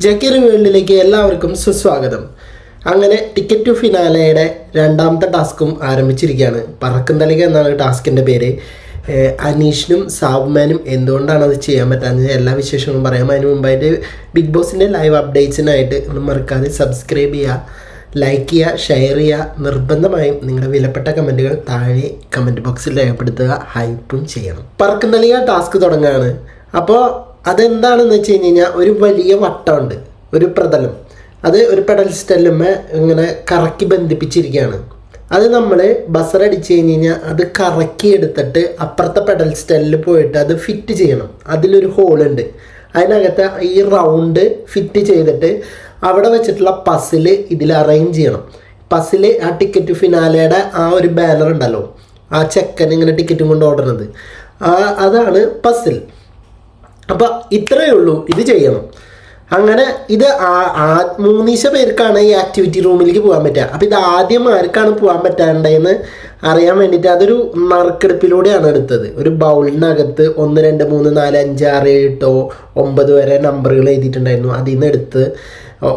ജക്കി വേൾഡിലേക്ക് എല്ലാവർക്കും സുസ്വാഗതം. അങ്ങനെ ടിക്കറ്റ് ടു ഫിനാലയുടെ രണ്ടാമത്തെ ടാസ്കും ആരംഭിച്ചിരിക്കുകയാണ്. പറക്കും തലിക എന്നാണ് ടാസ്കിന്റെ പേര്. അനീഷിനും സാബ്മാനും എന്തുകൊണ്ടാണ് അത് ചെയ്യാൻ പറ്റാത്തത് എല്ലാ വിശേഷങ്ങളും പറയാം. അതിന് മുമ്പായിട്ട് ബിഗ് ബോസിന്റെ ലൈവ് അപ്ഡേറ്റ്സിനായിട്ട് മറക്കാതെ സബ്സ്ക്രൈബ് ചെയ്യുക ലൈക്ക് ചെയ്യുക ഷെയർ ചെയ്യുക. നിർബന്ധമായും നിങ്ങളുടെ വിലപ്പെട്ട കമന്റുകൾ താഴെ കമന്റ് ബോക്സിൽ രേഖപ്പെടുത്തുക. ഹൈപ്പും ചെയ്യണം. പറക്കും ടാസ്ക് തുടങ്ങുകയാണ്. അപ്പോൾ അതെന്താണെന്ന് വെച്ച് കഴിഞ്ഞ് കഴിഞ്ഞാൽ ഒരു വലിയ വട്ടമുണ്ട്. ഒരു പ്രതലം. അത് ഒരു പെഡൽ സ്റ്റെല്ലുമ്മേ ഇങ്ങനെ കറക്കി ബന്ധിപ്പിച്ചിരിക്കുകയാണ് അത് നമ്മൾ ബസറടിച്ച് കഴിഞ്ഞ് കഴിഞ്ഞാൽ അത് കറക്കി എടുത്തിട്ട് അപ്പുറത്തെ പെഡൽ സ്റ്റെല്ലിൽ പോയിട്ട് അത് ഫിറ്റ് ചെയ്യണം. അതിലൊരു ഹോളുണ്ട് അതിനകത്ത് ഈ റൗണ്ട് ഫിറ്റ് ചെയ്തിട്ട് അവിടെ വെച്ചിട്ടുള്ള പസിൽ ഇതിൽ അറേഞ്ച് ചെയ്യണം. പസിൽ ആ ടിക്കറ്റ് ഫിനാലയുടെ ആ ഒരു ബാനർ ഉണ്ടല്ലോ. ആ ചെക്കൻ ഇങ്ങനെ ടിക്കറ്റും കൊണ്ട് ഓടുന്നത്. ആ അതാണ് പസിൽ അപ്പോൾ ഇത്രയേ ഉള്ളൂ. ഇത് ചെയ്യണം. അങ്ങനെ ഇത് മൂന്നീശ പേർക്കാണ് ഈ ആക്ടിവിറ്റി റൂമിലേക്ക് പോകാൻ പറ്റുക. അപ്പോൾ ഇത് ആദ്യം ആർക്കാണ് പോകാൻ പറ്റാണ്ടതെന്ന് അറിയാൻ വേണ്ടിയിട്ട് അതൊരു നറുക്കെടുപ്പിലൂടെയാണ് എടുത്തത്. ഒരു ബൗളിനകത്ത് ഒന്ന് രണ്ട് മൂന്ന് നാല് അഞ്ച് ആറ് എട്ടോ ഒമ്പത് വരെ നമ്പറുകൾ എഴുതിയിട്ടുണ്ടായിരുന്നു. അതിൽ നിന്ന് എടുത്ത്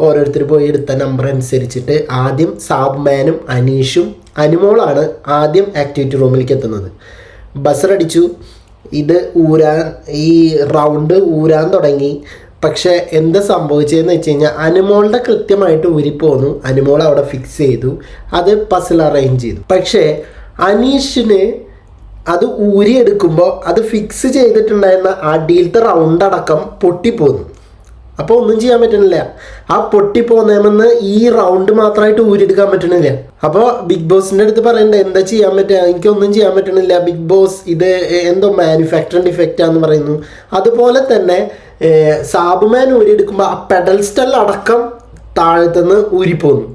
ഓരോരുത്തർ പോയി എടുത്ത നമ്പർ അനുസരിച്ചിട്ട് ആദ്യം സാബ്മാനും അനീഷും അനുമോളാണ് ആദ്യം ആക്ടിവിറ്റി റൂമിലേക്ക് എത്തുന്നത്. ബസറടിച്ചു ഇത് ഊരാൻ ഈ റൗണ്ട് ഊരാൻ തുടങ്ങി. പക്ഷേ എന്താ സംഭവിച്ചതെന്ന് വെച്ച് കഴിഞ്ഞാൽ അനുമോളുടെ കൃത്യമായിട്ട് ഊരിപ്പോന്നു. അനുമോൾ അവിടെ ഫിക്സ് ചെയ്തു. അത് പസിൽ അറേഞ്ച് ചെയ്തു. പക്ഷേ അനീഷിന് അത് ഊരിയെടുക്കുമ്പോൾ അത് ഫിക്സ് ചെയ്തിട്ടുണ്ടായിരുന്ന അടിയിലത്തെ റൗണ്ട് അടക്കം പൊട്ടിപ്പോന്നു. അപ്പോൾ ഒന്നും ചെയ്യാൻ പറ്റണില്ല. ആ പൊട്ടി പോന്നേമെന്ന് ഈ റൗണ്ട് മാത്രമായിട്ട് ഊരിയെടുക്കാൻ പറ്റണില്ല. അപ്പോൾ ബിഗ് ബോസിന്റെ അടുത്ത് പറയണ്ട എന്താ ചെയ്യാൻ പറ്റുക എനിക്കൊന്നും ചെയ്യാൻ പറ്റണില്ല. ബിഗ് ബോസ് ഇത് എന്തോ മാനുഫാക്ചറിങ് ഡിഫക്റ്റ് ആണെന്ന് പറയുന്നു. അതുപോലെ തന്നെ സാബുമാൻ ഊരിയെടുക്കുമ്പോൾ ആ പെഡൽ സ്റ്റൽ അടക്കം താഴത്തുനിന്ന് ഊരിപ്പോന്നു.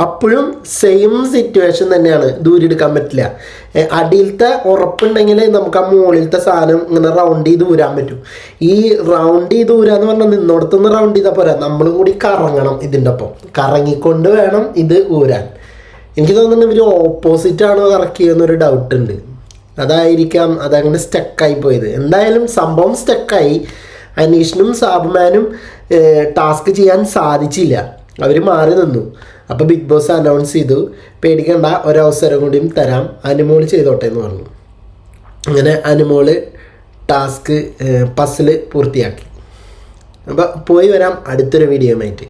അപ്പോഴും സെയിം സിറ്റുവേഷൻ തന്നെയാണ്. ദൂരെടുക്കാൻ പറ്റില്ല. ഏ, അടിയിലത്തെ ഉറപ്പുണ്ടെങ്കിൽ നമുക്ക് ആ മുകളിലത്തെ സാധനം ഇങ്ങനെ റൗണ്ട് ചെയ്ത് ഊരാൻ പറ്റും. ഈ റൗണ്ട് ചെയ്ത് ഊരാന്ന് പറഞ്ഞാൽ നിന്നോടത്തുനിന്ന് റൗണ്ട് ചെയ്താൽ പോരാ. നമ്മളും കൂടി കറങ്ങണം ഇതിന്റെ ഒപ്പം. കറങ്ങിക്കൊണ്ട് വേണം ഇത് ഊരാൻ. എനിക്ക് തോന്നുന്നു ഇവർ ഓപ്പോസിറ്റ് ആണോ കറക്കിയെന്നൊരു ഡൗട്ട് ഉണ്ട്. അതായിരിക്കാം അതങ്ങനെ സ്റ്റക്കായി പോയത്. എന്തായാലും സംഭവം സ്റ്റക്കായി അനീഷിനും സാബുമാനും ടാസ്ക് ചെയ്യാൻ സാധിച്ചില്ല. അവർ മാറി നിന്നു. അപ്പോൾ ബിഗ് ബോസ് അനൗൺസ് ചെയ്തു. പേടിക്കേണ്ട ഒരവസരം കൂടിയും തരാം. അനുമോൾ ചെയ്തോട്ടെ എന്ന് പറഞ്ഞു. അങ്ങനെ അനുമോൾ ടാസ്ക് പസിൽ പൂർത്തിയാക്കി. അപ്പോൾ പോയി വരാം അടുത്തൊരു വീഡിയോയുമായിട്ട്